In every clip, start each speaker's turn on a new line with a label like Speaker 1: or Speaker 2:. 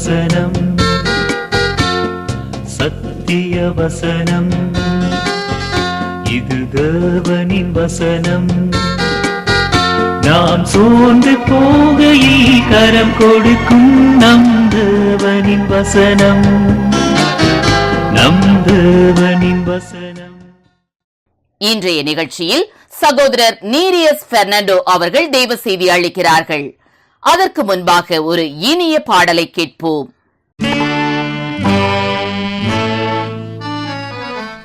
Speaker 1: வசனம். சத்திய வசனம். இது தேவனின் வசனம். நாம் சோர்ந்து போகையில் கரம் கொடுக்கும் நம் தேவனின் வசனம். நம் தேவனின் வசனம்.
Speaker 2: இன்றைய நிகழ்ச்சியில் சகோதரர் நீரியஸ் பெர்னாண்டோ அவர்கள் தெய்வ செய்தி அளிக்கிறார்கள். அதற்கு முன்பாக ஒரு இனிய பாடலை கேட்போம்.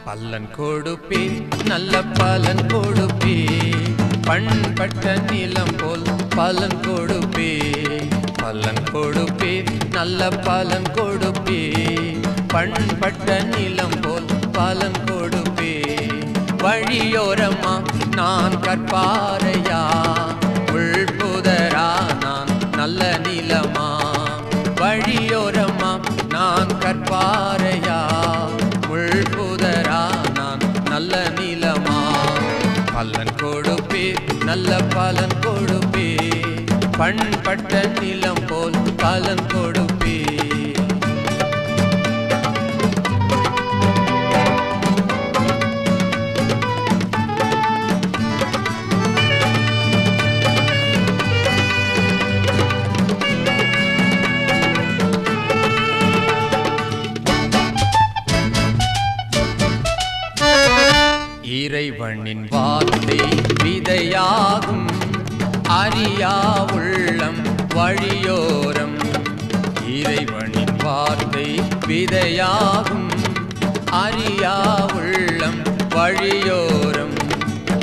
Speaker 3: பல்லன் கொடுப்பே நல்ல பலன் கொடுப்பே பண்பட்ட நிலம் போல் பலன் கொடுப்பே பலன் கொடுப்பே நல்ல பலன் கொடுப்பே பண்பட்ட நிலம் போல் பலன் கொடுப்பே வழியோரமா நான் கற்பாரையா நல்ல நிலமா? வழியோரமா? நான் கற்பாரையா முள்புதரா? நான் நல்ல நிலமா? பலன் கொடுப்பே நல்ல பலன் கொடுப்பே. பண்பட்ட நிலம் போல் பலன் கொடுப்பே. இறைவனின் வார்த்தை விதையாகும். அறியா உள்ளம் வழியோரம். இறைவனின் வார்த்தை விதையாகும். அறியா உள்ளம் வழியோரம்.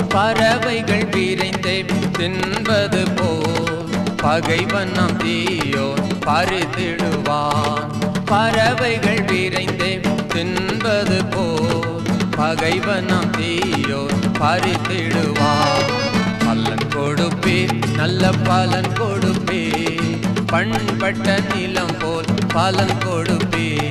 Speaker 3: பறவைகள் விரைந்தே தின்பது போல் பகைவன் நம் தீயோ பறித்திடுவான். பறவைகள் விரைந்தே தின்பது போல் பகைவனம் நம் தீயோ பறித்திடுவான் பலன் கொடுப்பே நல்ல பலன் கொடுப்பே. பண்பட்ட நிலம் போல் பலன் கொடுப்பே.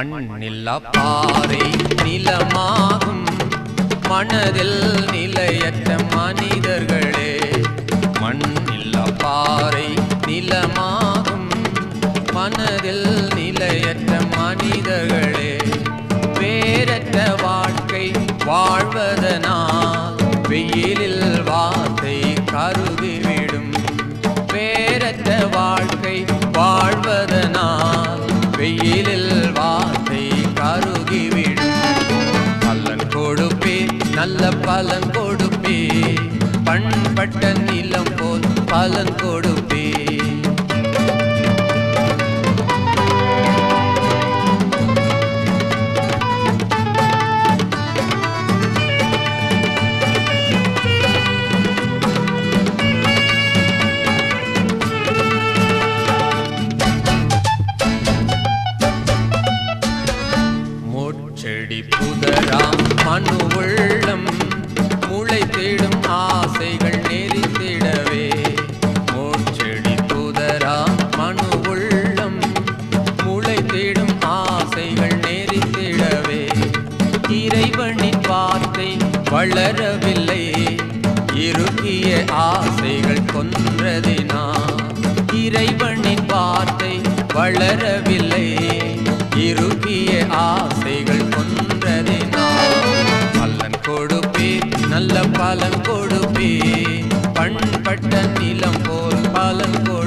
Speaker 3: மண்ணில்லா பாறை நிலமாகும். மனதில் நிலையற்ற மனிதர்களே மண்ணில்லா பாறை நிலமாகும். மனதில் நிலையற்ற மனிதர்களே வேறற்ற வாழ்க்கை வாழ்வதனால் வெயிலில் வார்த்தை கருதிவிடும் நல்ல பலன் கொடுப்பே. பண்பட்ட நிலம் போல் பலன் கொடுப்பே வளரவில்லை. இறுகிய ஆசைகள் கொன்றதினா இறைவனின் வார்த்தை வளரவில்லை. இறுகிய ஆசைகள் கொன்றதினா பலன் கொடுப்பே நல்ல பலன் கொடுப்பே பண்பட்ட நிலம் போல் பலன் கொடு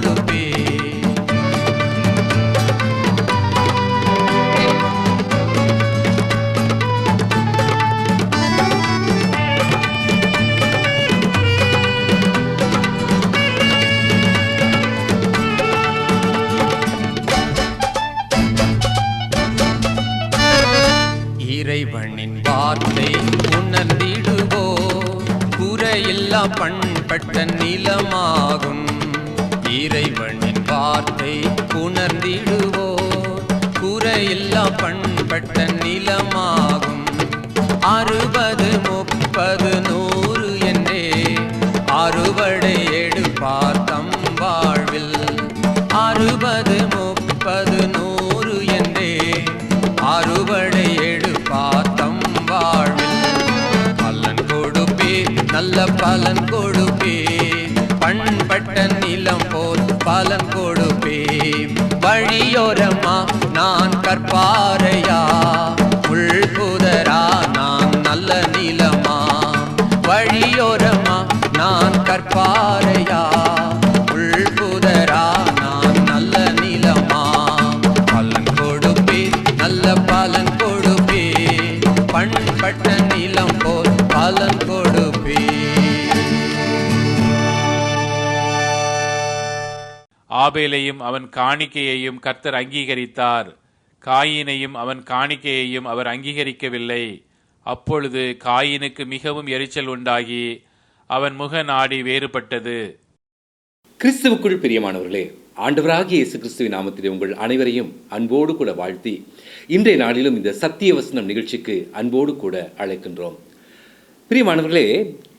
Speaker 3: பண்பட்ட நிலமாகும். இறைவனின் வார்த்தை உணர்ந்திடுவோர் குறையில்லா பண்பட்ட பாறையா? உள்புதரா நான் நல்ல நிலமா? வழியோரமா நான் கற்பாரையா உள்புதரா நான் நல்ல நிலமா? பலன் கொடுப்பே நல்ல பலன் கொடுப்பே. பண்பட்ட நிலம் போல் பலன் கொடுப்பே.
Speaker 4: ஆபேலையும் அவன் காணிக்கையையும் கர்த்தர் அங்கீகரித்தார். காயினையும் அவன் காணிக்கையையும் அவர் அங்கீகரிக்கவில்லை. அப்பொழுது காயினுக்கு மிகவும் எரிச்சல் உண்டாகி அவன் முக நாடி வேறுபட்டது.
Speaker 5: கிறிஸ்துவுக்குள் பிரியமானவர்களே ஆண்டவராகிய இயேசு கிறிஸ்துவின் நாமத்திலே உங்கள் அனைவரையும் அன்போடு கூட வாழ்த்தி இன்றைய நாளிலும் இந்த சத்திய வசனம் நிகழ்ச்சிக்கு அன்போடு கூட அழைக்கின்றோம். பிரியமானவர்களே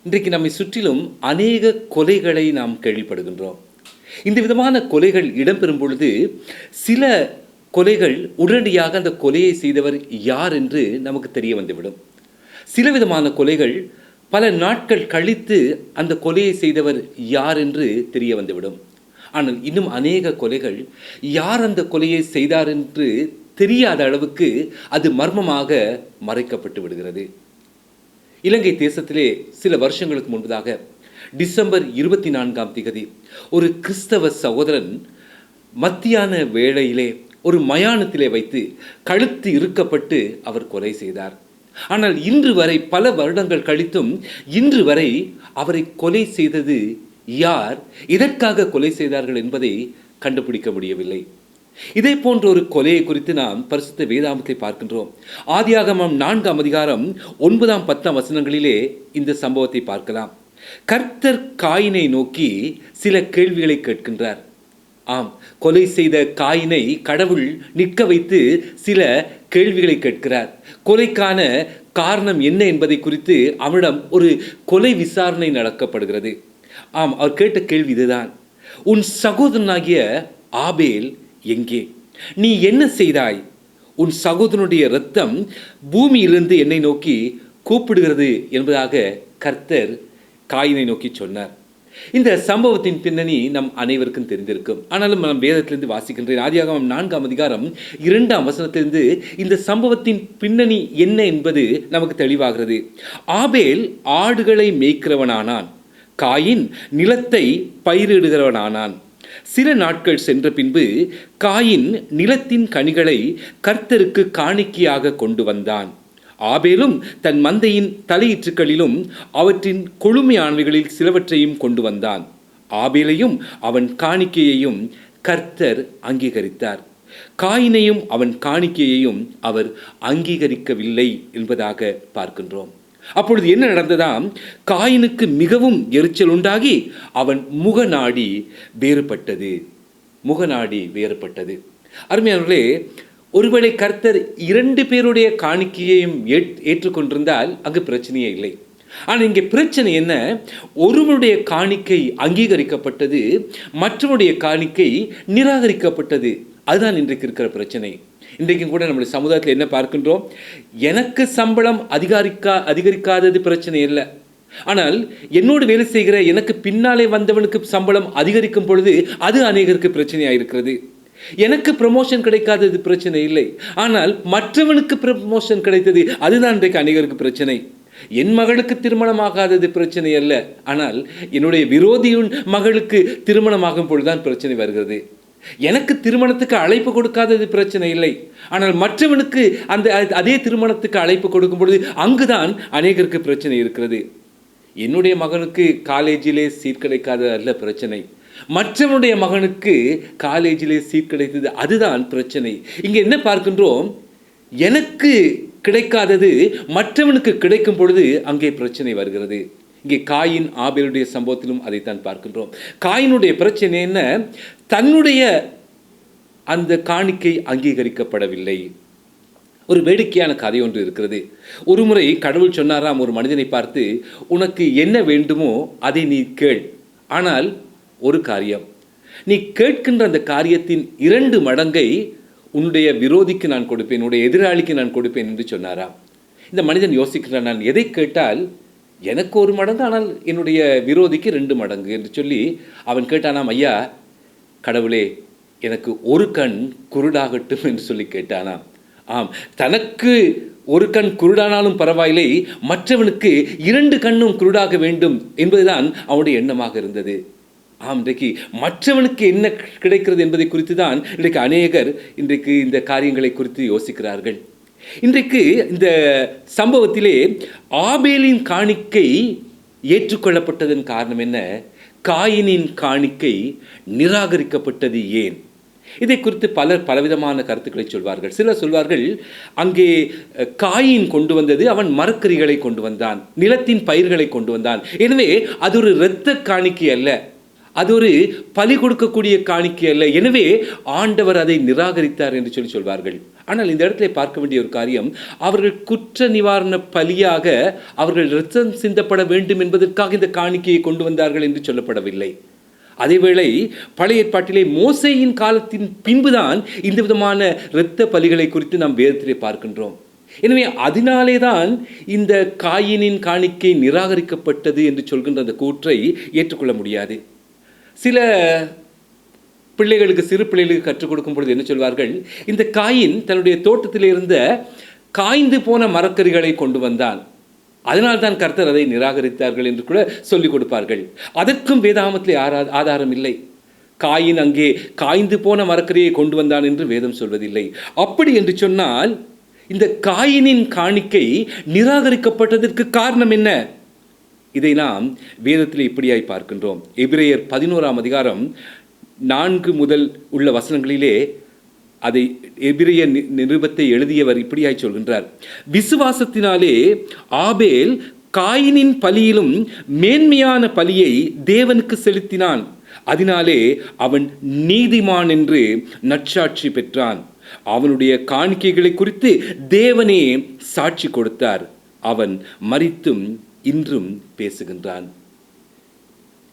Speaker 5: இன்றைக்கு நம்மை சுற்றிலும் அநேக கொலைகளை நாம் கேள்விப்படுகின்றோம். இந்த விதமான கொலைகள் இடம்பெறும் பொழுது சில கொலைகள் உடனடியாக அந்த கொலையை செய்தவர் யார் என்று நமக்கு தெரிய வந்துவிடும். சில விதமான கொலைகள் பல நாட்கள் கழித்து அந்த கொலையை செய்தவர் யார் என்று தெரிய வந்துவிடும். ஆனால் இன்னும் அநேக கொலைகள் யார் அந்த கொலையை செய்தார் என்று தெரியாத அளவுக்கு அது மர்மமாக மறைக்கப்பட்டு விடுகிறது. இலங்கை தேசத்திலே சில வருஷங்களுக்கு முன்பதாக டிசம்பர் இருபத்தி நான்காம் திகதி ஒரு கிறிஸ்தவ சகோதரன் மத்தியான வேளையிலே ஒரு மயானத்திலே வைத்து கழுத்து இறுக்கப்பட்டு அவர் கொலை செய்தார். ஆனால் இன்று வரை பல வருடங்கள் கழித்தும் இன்று வரை அவரை கொலை செய்தது யார் எதற்காக கொலை செய்தார்கள் என்பதை கண்டுபிடிக்க முடியவில்லை. இதே போன்ற ஒரு கொலையை குறித்து நாம் பரிசுத்த வேதாமத்தை பார்க்கின்றோம். ஆதியாகமம் நான்காம் அதிகாரம் ஒன்பதாம் பத்தாம் வசனங்களிலே இந்த சம்பவத்தை பார்க்கலாம். கர்த்தர் காயினை நோக்கி சில கேள்விகளை கேட்கின்றார். ஆம் கொலை செய்த காயினை கடவுள் நிற்க வைத்து சில கேள்விகளை கேட்கிறார். கொலைக்கான காரணம் என்ன என்பதை குறித்து அவனிடம் ஒரு கொலை விசாரணை நடக்கப்படுகிறது. ஆம் அவர் கேட்ட கேள்வி இதுதான். உன் சகோதரனாகிய ஆபேல் எங்கே? நீ என்ன செய்தாய்? உன் சகோதரனுடைய இரத்தம் பூமியிலிருந்து என்னை நோக்கி கூப்பிடுகிறது என்பதாக கர்த்தர் காயினை நோக்கி சொன்னார். இந்த சம்பவத்தின் பின்னணி நம் அனைவருக்கும் தெரிந்திருக்கும். ஆனாலும் நாம் வேதத்திலிருந்து வாசிக்கின்றேன். ஆதியாகமம் நான்காம் அதிகாரம் இரண்டாம் வசனத்திலிருந்து இந்த சம்பவத்தின் பின்னணி என்ன என்பது நமக்கு தெளிவாகிறது. ஆபேல் ஆடுகளை மேய்க்கிறவனானான். காயின் நிலத்தை பயிரிடுகிறவனானான். சில நாட்கள் சென்ற பின்பு காயின் நிலத்தின் கனிகளை கர்த்தருக்கு காணிக்கையாக கொண்டு வந்தான். ஆபேலும் தன் மந்தையின் தலையீற்றுக்களிலும் அவற்றின் கொழுமையானவைகளில் சிலவற்றையும் கொண்டு வந்தான். ஆபேலையும் அவன் காணிக்கையையும் கர்த்தர் அங்கீகரித்தார். காயினையும் அவன் காணிக்கையையும் அவர் அங்கீகரிக்கவில்லை என்பதாக பார்க்கின்றோம். அப்பொழுது என்ன நடந்ததாம் காயினுக்கு மிகவும் எரிச்சல் உண்டாகி அவன் முகநாடி வேறுபட்டது. முகநாடி வேறுபட்டது. அருமையானவர்களே ஒருவேளை கர்த்தர் இரண்டு பேருடைய காணிக்கையையும் ஏற்- ஏற்றுக்கொண்டிருந்தால் அங்கு பிரச்சனையே இல்லை. ஆனால் இங்கே பிரச்சனை என்ன? ஒருவனுடைய காணிக்கை அங்கீகரிக்கப்பட்டது மற்றவனுடைய காணிக்கை நிராகரிக்கப்பட்டது. அதுதான் இன்றைக்கு இருக்கிற பிரச்சனை. இன்றைக்கும் கூட நம்முடைய சமுதாயத்தில் என்ன பார்க்கின்றோம்? எனக்கு சம்பளம் அதிகாரிக்கா அதிகரிக்காதது பிரச்சனை இல்லை. ஆனால் என்னோடு வேலை செய்கிற எனக்கு பின்னாலே வந்தவனுக்கு சம்பளம் அதிகரிக்கும் பொழுது அது அநேகருக்கு பிரச்சனையாக இருக்கிறது எனக்கு ப்ரமோஷன் கிடைக்காதது பிரச்சனை இல்லை. ஆனால் மற்றவனுக்கு ப்ரமோஷன் கிடைத்தது அதுதான் இன்றைக்கு அநேகருக்கு பிரச்சனை. என் மகளுக்கு திருமணமாகாதது பிரச்சனை அல்ல. ஆனால் என்னுடைய விரோதியின் மகளுக்கு திருமணமாகும் பொழுதுதான் பிரச்சனை வருகிறது. எனக்கு திருமணத்துக்கு அழைப்பு கொடுக்காதது பிரச்சனை இல்லை. ஆனால் மற்றவனுக்கு அந்த அதே திருமணத்துக்கு அழைப்பு கொடுக்கும் பொழுது அங்குதான் அநேகருக்கு பிரச்சனை இருக்கிறது. என்னுடைய மகனுக்கு காலேஜிலே சீட் கிடைக்காத அல்ல பிரச்சனை. மற்றவனுடைய மகனுக்கு காலேஜிலே சீட் கிடைத்தது அதுதான் பிரச்சனை. இங்கே என்ன பார்க்கின்றோம்? எனக்கு கிடைக்காதது மற்றவனுக்கு கிடைக்கும் பொழுது அங்கே பிரச்சனை வருகிறது. இங்கே காயின் ஆபேலுடைய சம்பவத்திலும் அதைத்தான் பார்க்கின்றோம். காயினுடைய பிரச்சனை என்ன? தன்னுடைய அந்த காணிக்கை அங்கீகரிக்கப்படவில்லை. ஒரு வேடிக்கையான கதை ஒன்று இருக்கிறது. ஒரு முறை கடவுள் சொன்னாராம் ஒரு மனிதனை பார்த்து உனக்கு என்ன வேண்டுமோ அதை நீ கேள். ஆனால் ஒரு காரியம். நீ கேட்கின்ற அந்த காரியத்தின் இரண்டு மடங்கை உன்னுடைய விரோதிக்கு நான் கொடுப்பேன் உன்னுடைய எதிராளிக்கு நான் கொடுப்பேன் என்று சொன்னாராம் இந்த மனிதன் யோசிக்கிறான் நான் எதை கேட்டால் எனக்கு ஒரு மடங்கு ஆனால் என்னுடைய விரோதிக்கு ரெண்டு மடங்கு என்று சொல்லி அவன் கேட்டானாம் ஐயா கடவுளே எனக்கு ஒரு கண் குருடாகட்டும் என்று சொல்லி கேட்டானாம். ஆம் தனக்கு ஒரு கண் குருடானாலும் பரவாயில்லை மற்றவனுக்கு இரண்டு கண்ணும் குருடாக வேண்டும் என்பதுதான் அவனுடைய எண்ணமாக இருந்தது. ஆம் இன்றைக்கு மற்றவனுக்கு என்ன கிடைக்கிறது என்பதை குறித்து தான் இன்றைக்கு அநேகர் இன்றைக்கு இந்த காரியங்களை குறித்து யோசிக்கிறார்கள். இன்றைக்கு இந்த சம்பவத்திலே ஆபேலின் காணிக்கை ஏற்றுக்கொள்ளப்பட்டதன் காரணம் என்ன? காயினின் காணிக்கை நிராகரிக்கப்பட்டது ஏன்? இதை குறித்து பலர் பலவிதமான கருத்துக்களை சொல்வார்கள். சிலர் சொல்வார்கள் அங்கே காயின் கொண்டு வந்தது அவன் மரக்கறிகளை கொண்டு வந்தான் நிலத்தின் பயிர்களை கொண்டு வந்தான். எனவே அது ஒரு இரத்த காணிக்கை அல்ல. அது ஒரு பலி கொடுக்கக்கூடிய காணிக்கை அல்ல. எனவே ஆண்டவர் அதை நிராகரித்தார் என்று சொல்லி சொல்வார்கள். ஆனால் இந்த இடத்துல பார்க்க வேண்டிய ஒரு காரியம் அவர்கள் குற்ற நிவாரண பலியாக அவர்கள் இரத்தம் சிந்தப்பட வேண்டும் என்பதற்காக இந்த காணிக்கையை கொண்டு வந்தார்கள் என்று சொல்லப்படவில்லை. அதேவேளை பழைய ஏற்பாட்டிலே மோசையின் காலத்தின் பின்புதான் இந்த விதமான இரத்த பலிகளை குறித்து நாம் வேதத்திலே பார்க்கின்றோம். எனவே அதனாலே தான் இந்த காயினின் காணிக்கை நிராகரிக்கப்பட்டது என்று சொல்கின்ற அந்த கூற்றை ஏற்றுக்கொள்ள முடியாது. சில பிள்ளைகளுக்கு சிறு பிள்ளைகளுக்கு கற்றுக் கொடுக்கும் பொழுது என்ன சொல்வார்கள்? இந்த காயின் தன்னுடைய தோட்டத்தில் இருந்த காய்ந்து போன மரக்கறிகளை கொண்டு வந்தான். அதனால் தான் கர்த்தர் அதை நிராகரித்தார்கள் என்று கூட சொல்லிக் கொடுப்பார்கள். அதற்கும் வேதாமத்தில் ஆதாரம் இல்லை. காயின் அங்கே காய்ந்து போன மரக்கறியை கொண்டு வந்தான் என்று வேதம் சொல்வதில்லை. அப்படி என்று சொன்னால் இந்த காயினின் காணிக்கை நிராகரிக்கப்பட்டதற்கு காரணம் என்ன? இதை நாம் வேதத்தில் இப்படியாய் பார்க்கின்றோம். எபிரேயர் பதினோராம் அதிகாரம் நான்கு முதல் உள்ள வசனங்களிலே அதை எபிரிய நிருபத்தை எழுதியவர் இப்படியாய் சொல்கின்றார். விசுவாசத்தினாலே ஆபேல் காயினின் பலியிலும் மேன்மையான பலியை தேவனுக்கு செலுத்தினான். அதனாலே அவன் நீதிமான் என்று நற்சாட்சி பெற்றான். அவனுடைய காணிக்கைகளை குறித்து தேவனே சாட்சி கொடுத்தார். அவன் மறித்தும் இன்றும் பேசுகின்றான்.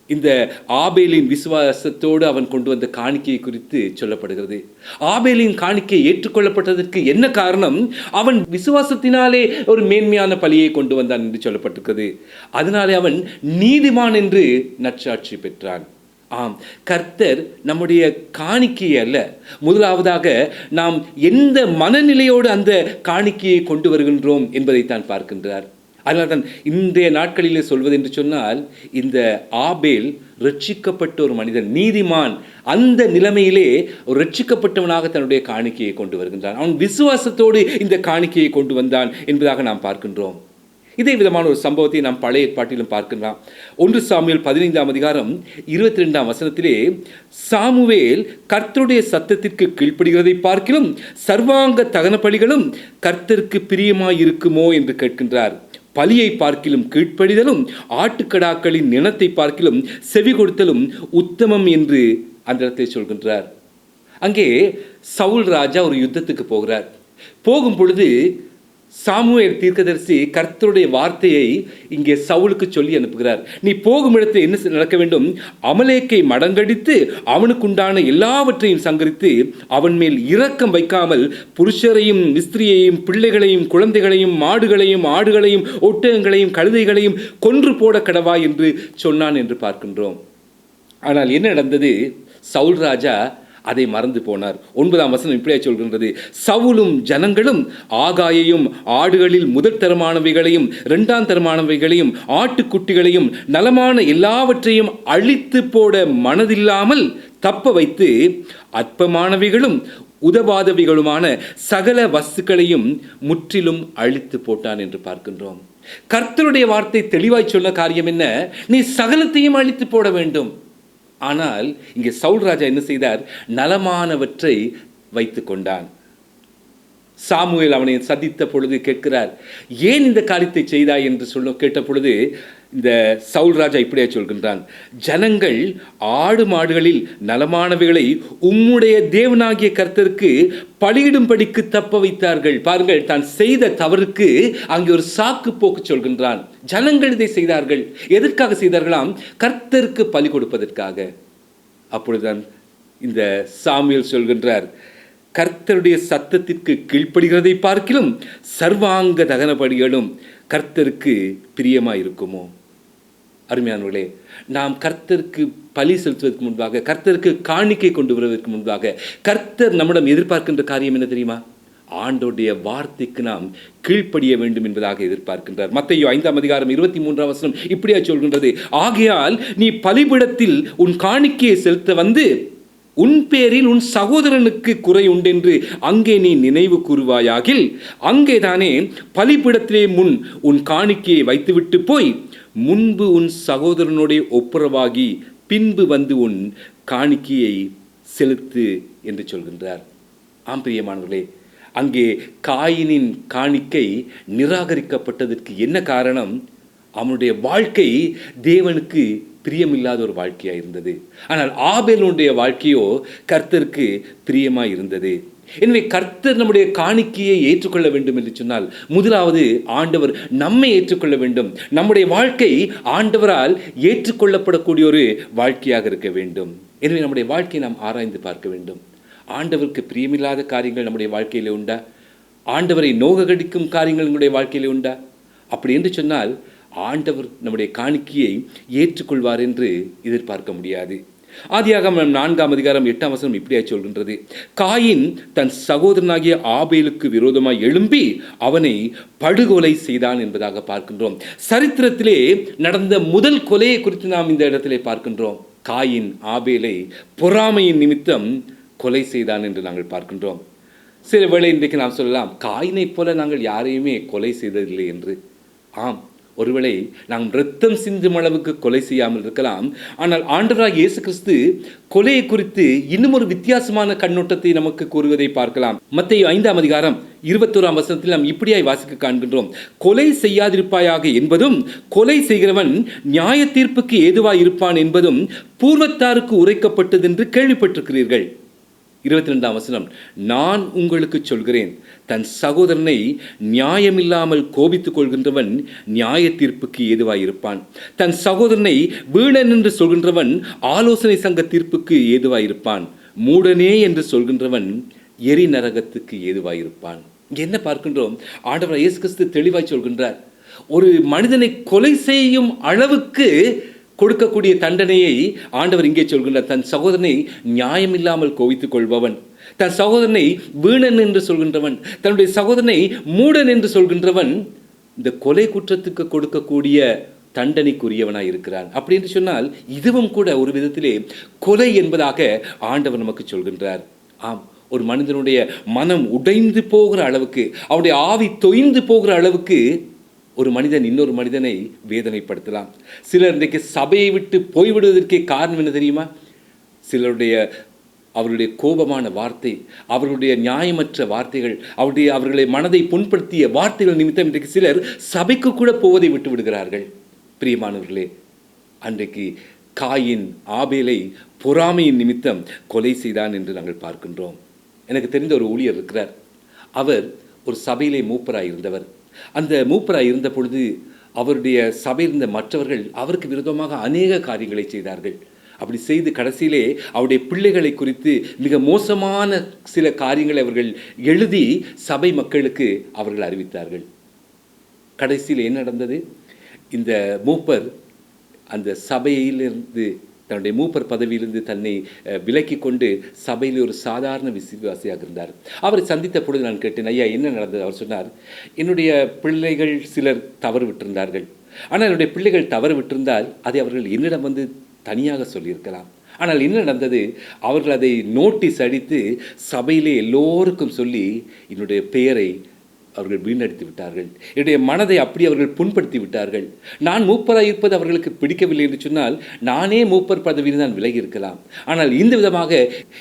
Speaker 5: இந்த ஆபேலின் விசுவாசத்தோடு அவன் கொண்டு வந்த காணிக்கையை குறித்து சொல்லப்படுகிறது. ஆபேலின் காணிக்கை ஏற்றுக்கொள்ளப்பட்டதற்கு என்ன காரணம்? அவன் விசுவாசத்தினாலே ஒரு மேன்மையான பலியை கொண்டு வந்தான் என்று சொல்லப்பட்டிருக்கிறது. அதனாலே அவன் நீதிமான் என்று நற்சாட்சி பெற்றான். ஆம் கர்த்தர் நம்முடைய காணிக்கையை அல்ல. முதலாவதாக நாம் எந்த மனநிலையோடு அந்த காணிக்கையை கொண்டு வருகின்றோம் என்பதைத்தான் பார்க்கின்றார். அதனால தான் இன்றைய நாட்களிலே சொல்வது என்று சொன்னால் இந்த ஆபேல் ரட்சிக்கப்பட்ட ஒரு மனிதன் நீதிமான் அந்த நிலைமையிலே ஒரு ரட்சிக்கப்பட்டவனாக தன்னுடைய காணிக்கையை கொண்டு வருகின்றான். அவன் விசுவாசத்தோடு இந்த காணிக்கையை கொண்டு வந்தான் என்பதாக நாம் பார்க்கின்றோம். இதே விதமான ஒரு சம்பவத்தை நாம் பழைய ஏற்பாட்டிலும் பார்க்கலாம் ஒன்று சாமியல் பதினைந்தாம் அதிகாரம் இருபத்தி ரெண்டாம் வசனத்திலே சாமுவேல் கர்த்தருடைய சத்தத்திற்கு கீழ்ப்படுகிறதை பார்க்கிலும் சர்வாங்க தகன பலிகளும் கர்த்தருக்கு பிரியமாயிருக்குமோ? என்று கேட்கின்றார். பலியை பார்க்கிலும் கீழ்ப்படிதலும் ஆட்டுக்கடாக்களின் நினத்தை பார்க்கிலும் செவி கொடுத்தலும் உத்தமம் என்று அந்த இடத்தை சொல்கின்றார். அங்கே சவுல் ராஜா ஒரு யுத்தத்துக்கு போகிறார். போகும் பொழுது சாமுவேல் தீர்க்கதரிசி கர்த்தருடைய வார்த்தையை இங்கே சவுலுக்கு சொல்லி அனுப்புகிறார். நீ போகும் இடத்தில் என்ன நடக்க வேண்டும்? அமலேக்கை மடங்கடித்து அவனுக்குண்டான எல்லாவற்றையும் சங்கரித்து அவன் மேல் இரக்கம் வைக்காமல் புருஷரையும் மிஸ்திரியையும் பிள்ளைகளையும் குழந்தைகளையும் மாடுகளையும் ஆடுகளையும் ஒட்டகங்களையும் கழுதைகளையும் கொன்று போட கடவா என்று சொன்னான் என்று பார்க்கின்றோம். ஆனால் என்ன நடந்தது? சவுல் ராஜா அதை மறந்து போனார். ஒன்பதாம் வசனம் இப்படியே சொல்கின்றது. சவுலும் ஜனங்களும் ஆகாயையும் ஆடுகளில் முதல் தரமானவைகளையும் இரண்டாம் தரமானவைகளையும் ஆட்டுக்குட்டிகளையும் நலமான எல்லாவற்றையும் அழித்து போட மனதில்லாமல் தப்ப வைத்து அற்பமானவைகளும் உதவாதவைகளுமான சகல வஸ்துக்களையும் முற்றிலும் அழித்து போட்டான் என்று பார்க்கின்றோம். கர்த்தருடைய வார்த்தை தெளிவாய் சொன்ன காரியம் என்ன? நீ சகலத்தையும் அழித்து போட வேண்டும். ஆனால் இங்கே சவுல் ராஜா என்ன செய்தார்? நலமானவற்றை வைத்து கொண்டான் சாமுவேல் அவனை சந்தித்த பொழுது கேட்கிறார் ஏன் இந்த காரியத்தை செய்தாய்? என்று சொல்ல கேட்ட பொழுது இந்த சவுல் ராஜா இப்படியே சொல்கின்றான் ஜனங்கள் ஆடு மாடுகளில் நலமானவைகளை உம்முடைய தேவனாகிய கர்த்தருக்கு பலியிடும்படிக்கு தப்ப வைத்தார்கள். பாருங்கள் தான் செய்த தவறுக்கு அங்கே ஒரு சாக்கு போக்கு சொல்கின்றான். ஜனங்கள் இதை செய்தார்கள். எதற்காக செய்தார்களாம்? கர்த்தருக்கு பலி கொடுப்பதற்காக. அப்பொழுதுதான் இந்த சாமியல் சொல்கின்றார் கர்த்தருடைய சத்தத்திற்கு கீழ்ப்படுகிறதை பார்க்கிலும் சர்வாங்க தகன படிகளும் கர்த்தருக்கு பிரியமாயிருக்குமோ? அருமையானவர்களே நாம் கர்த்தருக்கு பலி செலுத்துவதற்கு முன்பாக கர்த்தருக்கு காணிக்கை கொண்டு வருவதற்கு முன்பாக கர்த்தர் நம்மிடம் எதிர்பார்க்கின்ற காரியம் என்ன தெரியுமா? ஆண்டோடைய வார்த்தைக்கு நாம் கீழ்ப்படிய வேண்டும் என்பதாக எதிர்பார்க்கின்றார். மத்தையோ ஐந்தாம் அதிகாரம் இருபத்தி மூன்றாம் வசனம் இப்படியா சொல்கின்றது. ஆகையால் நீ பலிபிடத்தில் உன் காணிக்கையை செலுத்த வந்து உன் பேரில் உன் சகோதரனுக்கு குறை உண்டென்று அங்கே நீ நினைவு கூறுவாயாகில் அங்கேதானே பலிப்பிடத்திலே முன் உன் காணிக்கையை வைத்துவிட்டு போய் முன்பு உன் சகோதரனுடைய ஒப்புரவாகி பின்பு வந்து உன் காணிக்கையை செலுத்து என்று சொல்கின்றார். ஆம் பிரியமானவர்களே அங்கே காயினின் காணிக்கை நிராகரிக்கப்பட்டதற்கு என்ன காரணம்? அவனுடைய வாழ்க்கை தேவனுக்கு பிரியமில்லாத ஒரு வாழ்க்கையாக இருந்தது. ஆனால் ஆபேலுடைய வாழ்க்கையோ கர்த்தருக்கு பிரியமாக இருந்தது. எனவே கர்த்தர் நம்முடைய காணிக்கையை ஏற்றுக்கொள்ள வேண்டும் என்று சொன்னால் முதலாவது ஆண்டவர் நம்மை ஏற்றுக்கொள்ள வேண்டும். நம்முடைய வாழ்க்கை ஆண்டவரால் ஏற்றுக்கொள்ளப்படக்கூடிய ஒரு வாழ்க்கையாக இருக்க வேண்டும். எனவே நம்முடைய வாழ்க்கையை நாம் ஆராய்ந்து பார்க்க வேண்டும். ஆண்டவருக்கு பிரியமில்லாத காரியங்கள் நம்முடைய வாழ்க்கையிலே உண்டா? ஆண்டவரை நோகடிக்கும் காரியங்கள் நம்முடைய வாழ்க்கையிலே உண்டா? அப்படி என்று சொன்னால் ஆண்டவர் நம்முடைய காணிக்கையை ஏற்றுக்கொள்வார் என்று எதிர்பார்க்க முடியாது. ஆதியாகமம் நான்காம் அதிகாரம் எட்டாம் வசனம் இப்படியா சொல்கின்றது. காயின் தன் சகோதரனாகிய ஆபேலுக்கு விரோதமாக எழும்பி அவனை படுகொலை செய்தான் என்பதாக பார்க்கின்றோம். சரித்திரத்திலே நடந்த முதல் கொலையை குறித்து நாம் இந்த இடத்திலே பார்க்கின்றோம். காயின் ஆபேலை பொறாமையின் நிமித்தம் கொலை செய்தான் என்று நாங்கள் பார்க்கின்றோம். சில வேளை இன்றைக்கு நாம் சொல்லலாம் காயினைப் போல நாங்கள் யாரையுமே கொலை செய்ததில்லை என்று. ஆம் ஒருவேளை நாம் ரத்தம் சிந்தும் அளவுக்கு கொலை செய்யாமல் இருக்கலாம். ஆனால் ஆண்டராக இயேசு கிறிஸ்து கொலையை குறித்து இன்னும் ஒரு வித்தியாசமான கண்ணோட்டத்தை நமக்கு கூறுவதை பார்க்கலாம். மத்திய ஐந்தாம் அதிகாரம் இருபத்தோராம் வசனத்தில் நாம் இப்படியாய் வாசிக்க காண்கின்றோம். கொலை செய்யாதிருப்பாயாக என்பதும் கொலை செய்கிறவன் நியாய தீர்ப்புக்கு ஏதுவாய் இருப்பான் என்பதும் பூர்வத்தாருக்கு உரைக்கப்பட்டது என்று கேள்விப்பட்டிருக்கிறீர்கள். இருபத்தி ரெண்டாம் வசனம் நான் உங்களுக்கு சொல்கிறேன் தன் சகோதரனை நியாயமில்லாமல் கோபித்துக் கொள்கின்றவன் நியாய தீர்ப்புக்கு ஏதுவாயிருப்பான். தன் சகோதரனை வீணன் என்று சொல்கின்றவன் ஆலோசனை சங்க தீர்ப்புக்கு ஏதுவாயிருப்பான். மூடனே என்று சொல்கின்றவன் எரி நரகத்துக்கு ஏதுவாயிருப்பான். என்ன பார்க்கின்றோம்? ஆண்டவர் இயேசு கிறிஸ்து தெளிவாய் சொல்கின்றார். ஒரு மனிதனை கொலை செய்யும் அளவுக்கு கொடுக்கக்கூடிய தண்டனையை ஆண்டவர் இங்கே சொல்கின்றார். தன் சகோதரனை நியாயமில்லாமல் கோவித்துக் கொள்பவன் தன் சகோதரனை வீணன் என்று சொல்கின்றவன். தன்னுடைய சகோதரனை மூடன் என்று சொல்கின்றவன் இந்த கொலை குற்றத்துக்கு கொடுக்கக்கூடிய தண்டனைக்குரியவனாக இருக்கிறான். அப்படி என்று சொன்னால் இதுவும் கூட ஒரு விதத்திலே கொலை என்பதாக ஆண்டவர் நமக்கு சொல்கின்றார். ஆம் ஒரு மனிதனுடைய மனம் உடைந்து போகிற அளவுக்கு அவனுடைய ஆவி தொய்ந்து போகிற அளவுக்கு ஒரு மனிதன் இன்னொரு மனிதனை வேதனைப்படுத்தலாம். சிலர் இன்றைக்கு சபையை விட்டு போய்விடுவதற்கே காரணம் என்ன தெரியுமா? சிலருடைய அவருடைய கோபமான வார்த்தை அவர்களுடைய நியாயமற்ற வார்த்தைகள் அவருடைய அவர்களை மனதை புண்படுத்திய வார்த்தைகள் நிமித்தம் இன்றைக்கு சிலர் சபைக்கு கூட போவதை விட்டு விடுகிறார்கள். பிரியமானவர்களே அன்றைக்கு காயின் ஆபேலை பொறாமையின் நிமித்தம் கொலை செய்தான் என்று நாங்கள் பார்க்கின்றோம். எனக்கு தெரிந்த ஒரு ஊழியர் இருக்கிறார். அவர் ஒரு சபையிலே மூப்பராக இருந்தவர் அந்த மூப்பராய் இருந்த பொழுது அவருடைய சபையில் இருந்த மற்றவர்கள் அவருக்கு விரோதமாக அநேக காரியங்களை செய்தார்கள். அப்படி செய்து கடைசியிலே அவருடைய பிள்ளைகளை குறித்து மிக மோசமான சில காரியங்களை அவர்கள் எழுதி சபை மக்களுக்கு அவர்கள் அறிவித்தார்கள். கடைசியில் என்ன நடந்தது? இந்த மூப்பர் அந்த சபையிலிருந்து தன்னுடைய மூப்பர் பதவியிலிருந்து தன்னை விலக்கி கொண்டு சபையில் ஒரு சாதாரண விசுவாசியாக இருந்தார். அவரை சந்தித்த பொழுது நான் கேட்டேன் ஐயா என்ன நடந்தது? அவர் சொன்னார் என்னுடைய பிள்ளைகள் சிலர் தவறு விட்டிருந்தார்கள். ஆனால் என்னுடைய பிள்ளைகள் தவறு விட்டிருந்தால் அதை அவர்கள் என்னிடம் வந்து தனியாக சொல்லியிருக்கலாம். ஆனால் என்ன நடந்தது? அவர்கள் அதை நோட்டீஸ் அடித்து சபையிலே எல்லோருக்கும் சொல்லி என்னுடைய பெயரை அவர்கள் வீணடித்து விட்டார்கள். என்னுடைய மனதை அப்படி அவர்கள் புண்படுத்தி விட்டார்கள். நான் மூப்பராக இருப்பது அவர்களுக்கு பிடிக்கவில்லை என்று சொன்னால் நானே மூப்பர் பதவியில் தான் விலகி இருக்கலாம். ஆனால் இந்த விதமாக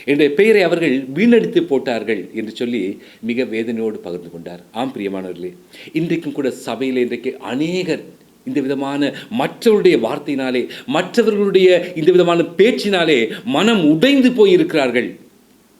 Speaker 5: என்னுடைய பெயரை அவர்கள் வீணடித்து போட்டார்கள் என்று சொல்லி மிக வேதனையோடு பகிர்ந்து கொண்டார். ஆம் பிரியமானவர்களே இன்றைக்கும் கூட சபையில் இன்றைக்கு அநேகர் இந்த விதமான மற்றவருடைய வார்த்தையினாலே மற்றவர்களுடைய இந்த விதமான பேச்சினாலே மனம் உடைந்து போய் இருக்கிறார்கள்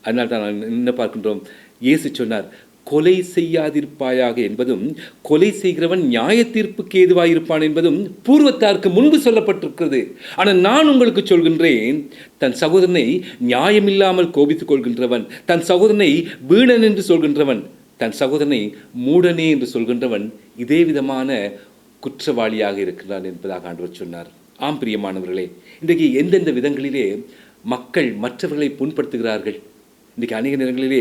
Speaker 5: அதனால் தான் என்ன பார்க்கின்றோம்? இயேசு சொன்னார் கொலை செய்யாதிருப்பாயாக என்பதும் கொலை செய்கிறவன் நியாய தீர்ப்புக்கு ஏதுவாயிருப்பான் என்பதும் பூர்வத்தாருக்கு முன்பு சொல்லப்பட்டிருக்கிறது. ஆனால் நான் உங்களுக்கு சொல்கின்றேன் தன் சகோதரனை நியாயமில்லாமல் கோபித்துக் கொள்கின்றவன் தன் சகோதரனை வீணன் என்று சொல்கின்றவன் தன் சகோதரனை மூடனே என்று சொல்கின்றவன் இதே விதமான குற்றவாளியாக இருக்கிறான் என்பதாக ஆண்டவர் சொன்னார். ஆம் பிரியமானவர்களே இன்றைக்கு எந்தெந்த விதங்களிலே மக்கள் மற்றவர்களை புண்படுத்துகிறார்கள்? இன்றைக்கு அநேக நேரங்களிலே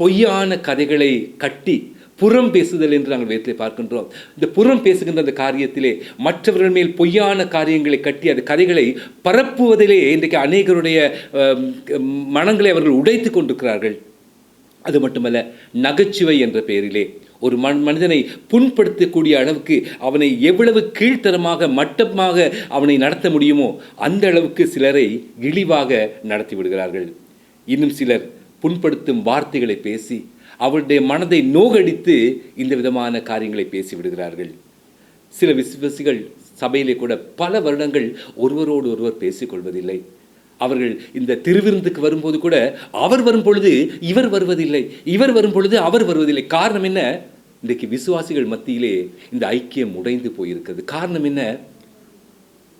Speaker 5: பொய்யான கதைகளை கட்டி புறம் பேசுதல் என்று நாங்கள் வேதத்திலே பார்க்கின்றோம். இந்த புறம் பேசுகின்ற அந்த காரியத்திலே மற்றவர்கள் மேல் பொய்யான காரியங்களை கட்டி அந்த கதைகளை பரப்புவதிலே இன்றைக்கு அநேகருடைய மனங்களை அவர்கள் உடைத்து கொண்டிருக்கிறார்கள். அது மட்டுமல்ல நகைச்சுவை என்ற பெயரிலே ஒரு மண் மனிதனை புண்படுத்தக்கூடிய அளவுக்கு அவனை எவ்வளவு கீழ்த்தரமாக மட்டமாக அவனை நடத்த முடியுமோ அந்த அளவுக்கு சிலரை இழிவாக நடத்தி விடுகிறார்கள். இன்னும் சிலர் புண்படுத்தும் வார்த்தைகளை பேசி அவருடைய மனதை நோகடித்து இந்த விதமான காரியங்களை பேசி விடுகிறார்கள். சில விசுவாசிகள் சபையிலே கூட பல வருடங்கள் ஒருவரோடு ஒருவர் பேசிக்கொள்வதில்லை. அவர்கள் இந்த திருவிருந்துக்கு வரும்போது கூட அவர் வரும் பொழுது இவர் வருவதில்லை இவர் வரும் பொழுது அவர் வருவதில்லை. காரணம் என்ன? இன்றைக்கு விசுவாசிகள் மத்தியிலே இந்த ஐக்கியம் உடைந்து போயிருக்கிறது. காரணம் என்ன?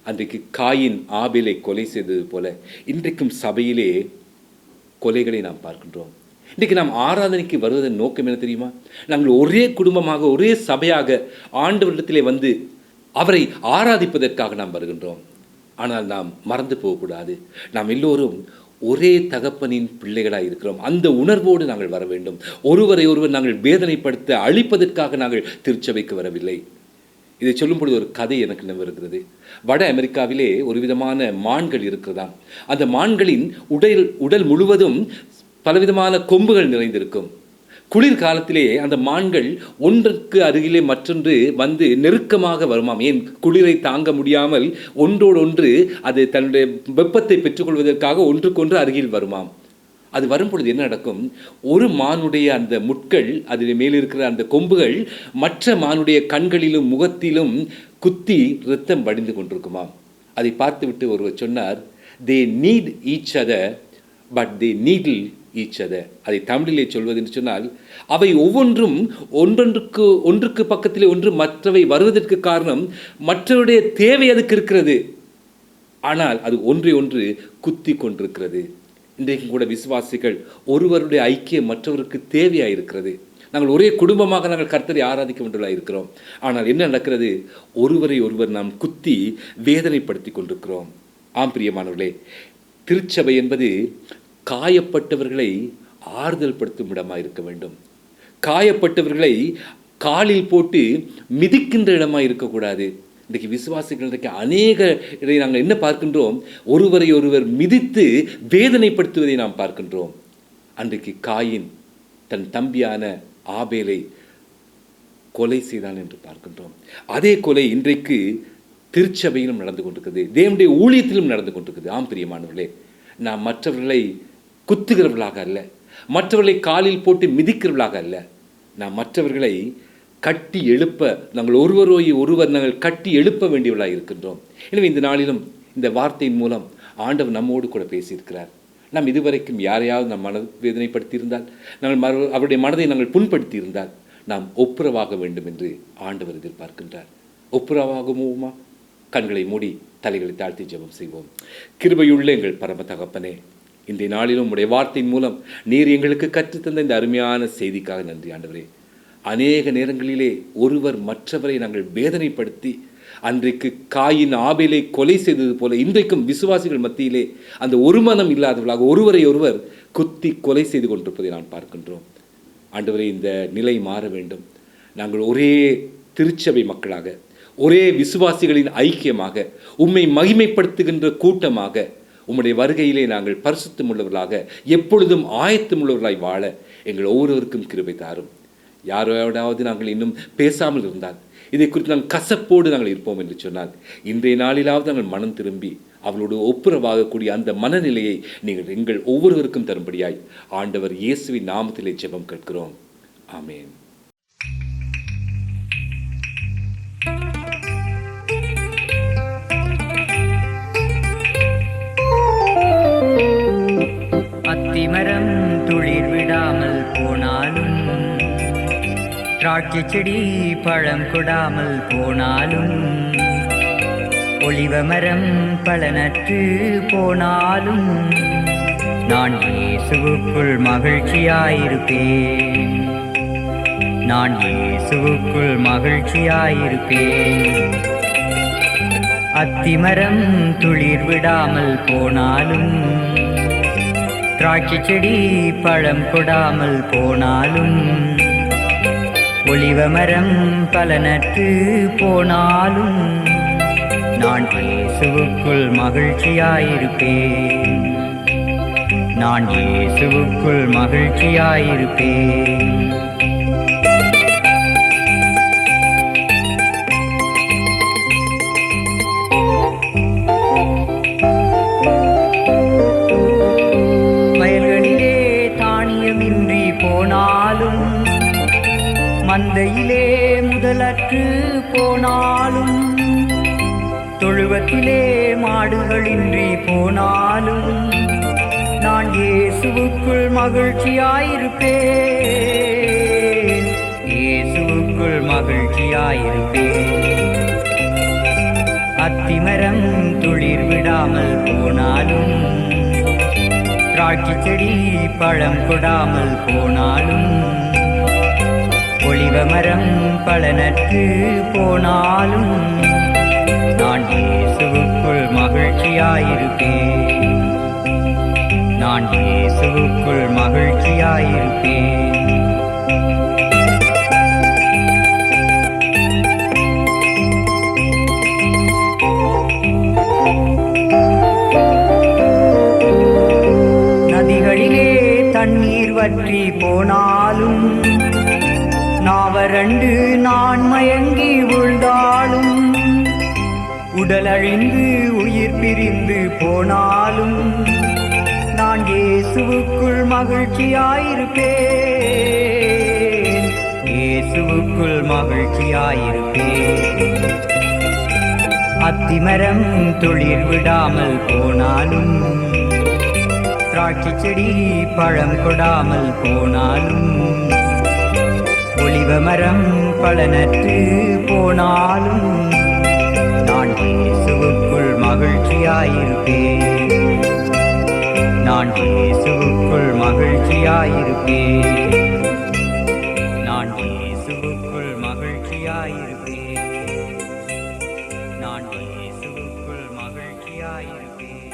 Speaker 5: அன்றைக்கு காயின் ஆபிலை கொலை செய்தது போல இன்றைக்கும் சபையிலே கொலைகளை நாம் பார்க்கின்றோம். இன்றைக்கு நாம் ஆராதனைக்கு வருவதன் நோக்கம் என்ன தெரியுமா? நாங்கள் ஒரே குடும்பமாக ஒரே சபையாக ஆண்டவரிடத்திலே வந்து அவரை ஆராதிப்பதற்காக நாம் வருகின்றோம். ஆனால் நாம் மறந்து போகக்கூடாது. நாம் எல்லோரும் ஒரே தகப்பனின் பிள்ளைகளாக இருக்கிறோம். அந்த உணர்வோடு நாங்கள் வர வேண்டும். ஒருவரை ஒருவர் நாங்கள் வேதனைப்படுத்த அழிப்பதற்காக நாங்கள் திருச்சபைக்கு வரவில்லை. இதை சொல்லும் பொழுது ஒரு கதை எனக்கு நினைவு வட அமெரிக்காவிலே ஒரு விதமான மான்கள் இருக்கிறதாம். அந்த மான்களின் உடல் உடல் முழுவதும் பலவிதமான கொம்புகள் நிறைந்திருக்கும். குளிர் காலத்திலே அந்த மான்கள் ஒன்றுக்கு அருகிலே மற்றொன்று வந்து நெருக்கமாக வருமாம். ஏன்? குளிரை தாங்க முடியாமல் ஒன்றோடொன்று அது தன்னுடைய வெப்பத்தை பெற்றுக்கொள்வதற்காக ஒன்றுக்கொன்று அருகில் வருமாம். அது வரும் பொழுது என்ன நடக்கும்? ஒரு மானுடைய அந்த முட்கள் அதில் மேல் இருக்கிற அந்த கொம்புகள் மற்ற மானுடைய கண்களிலும் முகத்திலும் குத்தி ரத்தம் வடிந்து கொண்டிருக்குமாம். அதை பார்த்துவிட்டு ஒருவர் சொன்னார் they need each other but they needle each other அதை தமிழிலே சொல்வது என்று சொன்னால் அவை ஒவ்வொன்றும் ஒன்றொன்றுக்கு ஒன்றுக்கு பக்கத்திலே ஒன்று மற்றவை வருவதற்கு காரணம் மற்றவருடைய தேவை அதுக்கு இருக்கிறது. ஆனால் அது ஒன்றை ஒன்று குத்தி கொண்டிருக்கிறது. இன்றைக்கும் கூட விசுவாசிகள் ஒருவருடைய ஐக்கியம் மற்றவருக்கு தேவையாக இருக்கிறது நாங்கள் ஒரே குடும்பமாக நாங்கள் கர்த்தரை ஆராதிக்க வேண்டியதாக இருக்கிறோம். ஆனால் என்ன நடக்கிறது? ஒருவரை ஒருவர் நாம் குத்தி வேதனைப்படுத்தி கொண்டிருக்கிறோம். ஆம் பிரியமானவர்களே திருச்சபை என்பது காயப்பட்டவர்களை ஆறுதல் படுத்தும் இடமாக இருக்க வேண்டும். காயப்பட்டவர்களை காலில் போட்டு மிதிக்கின்ற இடமாக இருக்கக்கூடாது. இன்றைக்கு விசுவாசிகள் இன்றைக்கு அநேக இதை நாங்கள் என்ன பார்க்கின்றோம்? ஒருவரை ஒருவர் மிதித்து வேதனைப்படுத்துவதை நாம் பார்க்கின்றோம். அன்றைக்கு காயின் தன் தம்பியான ஆபேலை கொலை செய்தான் என்று பார்க்கின்றோம். அதே கொலை இன்றைக்கு திருச்சபையிலும் நடந்து கொண்டிருக்கிறது தேவனுடைய ஊழியத்திலும் நடந்து கொண்டிருக்கிறது ஆம் பிரியமானவர்களே நாம் மற்றவர்களை குத்துகிறவர்களாக அல்ல மற்றவர்களை காலில் போட்டு மிதிக்கிறவர்களாக அல்ல. நாம் மற்றவர்களை கட்டி எழுப்ப நாங்கள் ஒருவரோய் ஒருவர் நாங்கள் கட்டி எழுப்ப வேண்டியவர்களாக இருக்கின்றோம். எனவே இந்த நாளிலும் இந்த வார்த்தையின் மூலம் ஆண்டவர் நம்மோடு கூட பேசியிருக்கிறார். நாம் இதுவரைக்கும் யாரையாவது நம் மன வேதனைப்படுத்தியிருந்தால் நாங்கள் மறு- அவருடைய மனதை நாங்கள் புண்படுத்தியிருந்தால் நாம் ஒப்புரவாக வேண்டும் என்று ஆண்டவர் எதிர்பார்க்கின்றார். ஒப்புரவாகுமோமா கண்களை மூடி தலைகளை தாழ்த்தி ஜெபம் செய்வோம். கிருபையுள்ள எங்கள் பரம தகப்பனே இந்த நாளிலும் உடைய வார்த்தையின் மூலம் நீர் எங்களுக்கு கற்றுத்தந்த இந்த அருமையான செய்திக்காக நன்றி ஆண்டவரே. அநேக நேரங்களிலே ஒருவர் மற்றவரை நாங்கள் வேதனைப்படுத்தி அன்றைக்கு காயின் ஆபேலை கொலை செய்தது போல இன்றைக்கும் விசுவாசிகள் மத்தியிலே அந்த ஒரு மனம் இல்லாதவர்களாக ஒருவரை ஒருவர் குத்தி கொலை செய்து கொண்டிருப்பதை நான் பார்க்கின்றோம். ஆண்டவரை இந்த நிலை மாற வேண்டும். நாங்கள் ஒரே திருச்சபை மக்களாக ஒரே விசுவாசிகளின் ஐக்கியமாக உம்மை மகிமைப்படுத்துகின்ற கூட்டமாக உம்முடைய வருகையிலே நாங்கள் பரிசுத்தம் உள்ளவர்களாக எப்பொழுதும் ஆயத்தம் உள்ளவர்களாய் வாழ எங்கள் ஒவ்வொருவருக்கும் கிருபை தாரும். யாரோடாவது நாங்கள் இன்னும் பேசாமல் இருந்தால் இதை குறித்து நாங்கள் கசப்போடு நாங்கள் இருப்போம் என்று சொன்னால் இன்றைய நாளிலாவது நாங்கள் மனம் திரும்பி அவளோடு ஒப்புரவாகக்கூடிய அந்த மனநிலையை நீங்கள் எங்கள் ஒவ்வொருவருக்கும் தரும்படியாய் ஆண்டவர் இயேசுவின் நாமத்திலே ஜெபம் கேட்கிறோம். ஆமேன்.
Speaker 6: திராட்சை செடி பழம் கொடாமல் போனாலும் ஒளிவ மரம் பலனற்று போனாலும் நான் இயேசுவுக்குள் மகிழ்ச்சியாயிருப்பேன். நான் இயேசுவுக்குள் மகிழ்ச்சியாயிருப்பேன். அத்திமரம் துளிர் விடாமல் போனாலும் திராட்சை செடி பழம் கொடாமல் போனாலும் ஒளிவமரம் பலனற்று போனாலும் நான் இயேசுவுக்குள் மகிழ்ச்சியாயிருப்பேன். நான் இயேசுவுக்குள் மகிழ்ச்சியாயிருப்பேன். முதலற்று போனாலும் தொழுவத்திலே மாடுகளின்றி போனாலும் நான் இயேசுவுக்குள் மகிழ்ச்சியாயிருப்பேன். இயேசுவுக்குள் மகிழ்ச்சியாயிருப்பேன். அத்திமரம் துளிர் விடாமல் போனாலும் திராட்சை செடி பழம் கொடாமல் போனாலும் ஒளிவ மரம் பலனற்று போனாலும் நான் இயேசுவுக்குள் மகிழ்ச்சியாயிருப்பேன். நான் இயேசுவுக்குள் மகிழ்ச்சியாயிருப்பேன். நதிகளிலே தண்ணீர் வற்றி போனாலும் நாவரண்டு நான் மயங்கி விழுந்தாலும் உடல் அழிந்து உயிர் பிரிந்து போனாலும் நான் இயேசுவுக்குள் மகிழ்ச்சியாயிருப்பேன். இயேசுவுக்குள் மகிழ்ச்சியாயிருப்பேன். அத்திமரம் தொழில் விடாமல் போனாலும் திராட்சை செடி பழம் கொடாமல் போனாலும் ஒளிவ பலனற்று போனாலும் நான் இயேசுவுக்குள் மகிழ்ச்சியாயிருப்பேன். நான் இயேசுவுக்குள் மகிழ்ச்சியாயிருப்பேன். நான் இயேசுவுக்குள் மகிழ்ச்சியாயிருப்பேன். நான் இயேசுவுக்குள் மகிழ்ச்சியாயிருப்பேன்.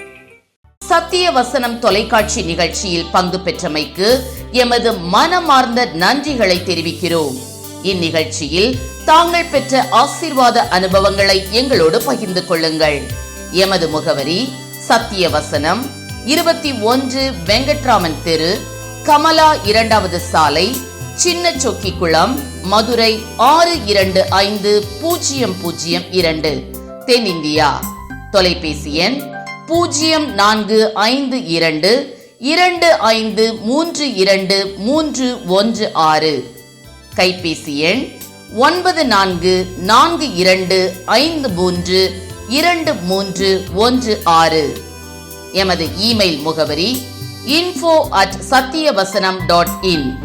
Speaker 2: சத்திய வசனம் தொலைக்காட்சி நிகழ்ச்சியில் பங்கு பெற்றமைக்கு எமது மனமார்ந்த நன்றிகளை தெரிவிக்கிறோம். இந்நிகழ்ச்சியில் தாங்கள் பெற்ற ஆசீர்வாத அனுபவங்களை எங்களோடு பகிர்ந்து கொள்ளுங்கள். எமது முகவரி சத்திய வசனம் இருபத்தி ஒன்று வெங்கட்ராமன் தெரு கமலா இரண்டாவது சாலை சின்ன சொக்கிக்குளம் மதுரை ஆறு இரண்டு ஐந்து பூஜ்ஜியம் பூஜ்ஜியம் இரண்டு தென்னிந்தியா. தொலைபேசி எண் பூஜ்ஜியம் நான்கு ஐந்து இரண்டு இரண்டு ஐந்து மூன்று இரண்டு மூன்று ஒன்று ஆறு. கைபேசி எண் ஒன்பது நான்கு நான்கு இரண்டு ஐந்து மூன்று இரண்டு மூன்று ஒன்று ஆறு. எமது இமெயில் முகவரி info at Sathiyavasanam dot in